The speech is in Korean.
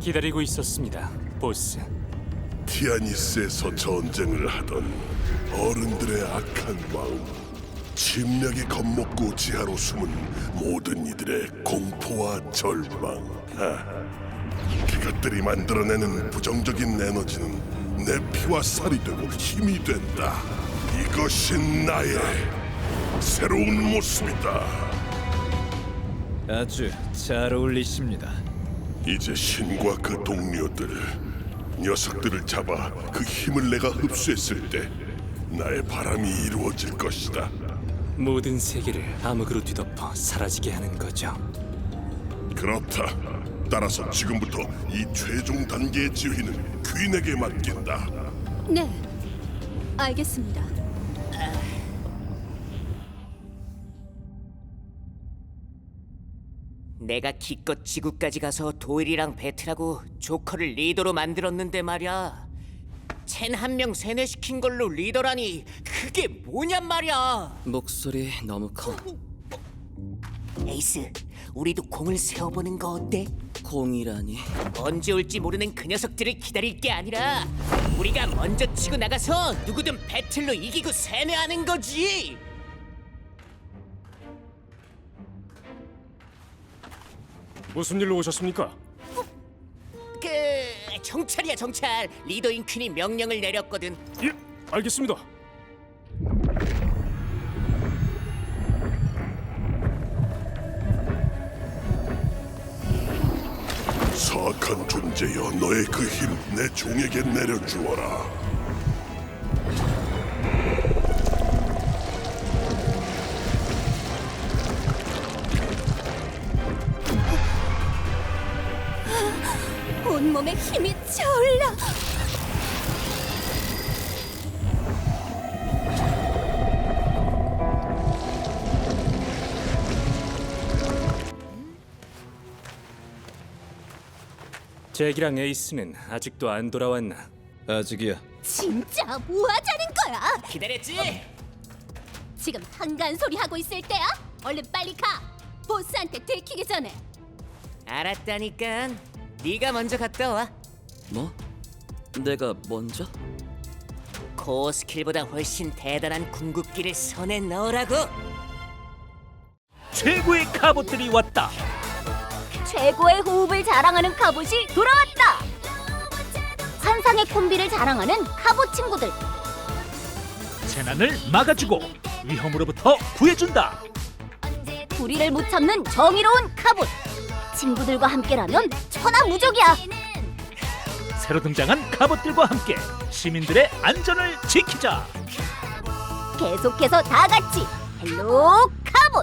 기다리고 있었습니다, 보스. 티아니스에서 전쟁을 하던 어른들의 악한 마음 침략에 겁먹고 지하로 숨은 모든 이들의 공포와 절망 하, 그것들이 만들어내는 부정적인 에너지는 내 피와 살이 되고 힘이 된다 이것이 나의 새로운 모습이다 아주 잘 어울리십니다. 이제 신과 그 동료들 녀석들을 잡아 그 힘을 내가 흡수했을 때 나의 바람이 이루어질 것이다. 모든 세계를 암흑으로 뒤덮어 사라지게 하는 거죠. 그렇다. 따라서 지금부터 이 최종 단계의 지휘는 퀸에게 맡긴다. 네, 알겠습니다. 내가 기껏 지구까지 가서 도일이랑 배틀하고 조커를 리더로 만들었는데 말이야. 첸한명 세뇌시킨 걸로 리더라니 그게 뭐냔 말이야. 목소리 너무 커. 에이스, 우리도 공을 세워보는 거 어때? 공이라니. 언제 올지 모르는 그 녀석들을 기다릴 게 아니라 우리가 먼저 치고 나가서 누구든 배틀로 이기고 세뇌하는 거지. 무슨 일로 오셨습니까? 그 정찰이야 정찰. 리더인 퀸이 명령을 내렸거든. 예, 알겠습니다. 사악한 존재여 너의 그 힘 내 종에게 내려주어라. 온몸에 힘이 차올라. 잭이랑 에이스는 아직도 안 돌아왔나? 아직이야. 진짜 뭐 하자는 거야? 기다렸지? 지금 한가한 소리 하고 있을 때야? 얼른 빨리 가. 보스한테 들키기 전에. 알았다니까. 네가 먼저 갔다 와. 뭐? 내가 먼저? 코어 스킬보다 훨씬 대단한 궁극기를 손에 넣으라고. 최고의 카봇들이 왔다. 최고의 호흡을 자랑하는 카봇이 돌아왔다. 환상의 콤비를 자랑하는 카봇 친구들. 재난을 막아주고 위험으로부터 구해준다. 불의를 못 참는 정의로운 카봇. 친구들과 함께라면 천하무적이야. 새로 등장한 카봇들과 함께 시민들의 안전을 지키자. 계속해서 다 같이 헬로 카봇.